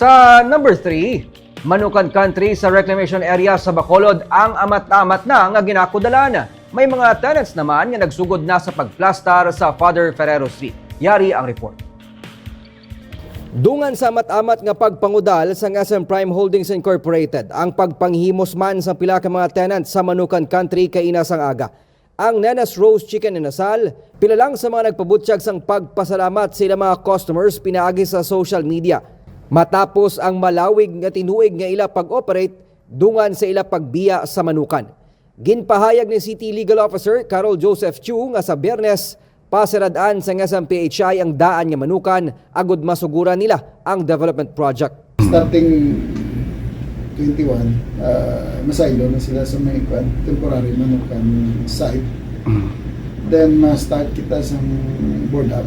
Sa number 3, Manukan Country sa reclamation area sa Bacolod ang amat-amat na nga ginakudalan. May mga tenants naman nga nagsugod na sa pagplastar sa Father Ferrero Street. Yari ang report. Dungan sa amat-amat nga pagpangudal sa SM Prime Holdings Incorporated ang pagpanghimos man sa pila ka mga tenants sa Manukan Country kay inasang aga. Ang Nenas Rose Chicken and Asal, pila lang sa mga nagpabutsyag sang pagpasalamat sa ilang mga customers pinaagi sa social media. Matapos ang malawig nga tinuig nga ila pag-operate dungan sa ila pagbiya sa Manukan. Ginpahayag ni City Legal Officer Carol Joseph Chu nga sa Biyernes pasiradaan sa ngasang PHI ang daan nga manukan agud masuguran nila ang development project. Starting 21, uh, masaylo na sila sa may temporary manukan site. Then, ma-start kita sa board up.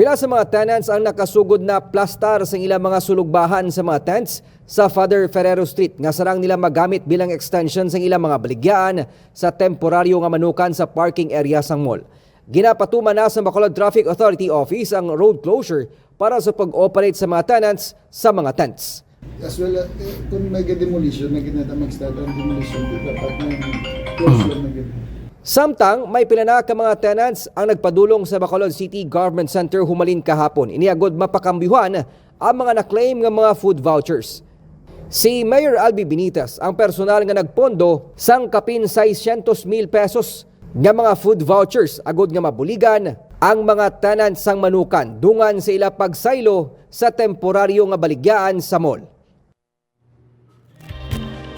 Pila sa mga tenants ang nakasugod na plastar sa ilang mga sulugbahan sa mga tents sa Father Ferrero Street nga sarang nila magamit bilang extension sa ilang mga baligyan sa temporaryo nga manukan sa parking area sang mall. Ginapatuman na sa Bacolod Traffic Authority Office ang road closure para sa pag-operate sa mga tenants sa mga tents. As well, eh, kung may demolition, na ginata mag-start ang demolition, dapat may closure na gid. Samtang may pila ka mga tenants ang nagpadulong sa Bacolod City Government Center humalin kahapon. Iniagod mapakambyuhan ang mga na-claim nga mga food vouchers. Si Mayor Albi Benitez ang personal nga nagpondo sang kapin 600 mil pesos nga mga food vouchers agod nga mabuligan ang mga tenants sang manukan dungan sa ila pagsaylo sa temporaryo nga baligyaan sa mall.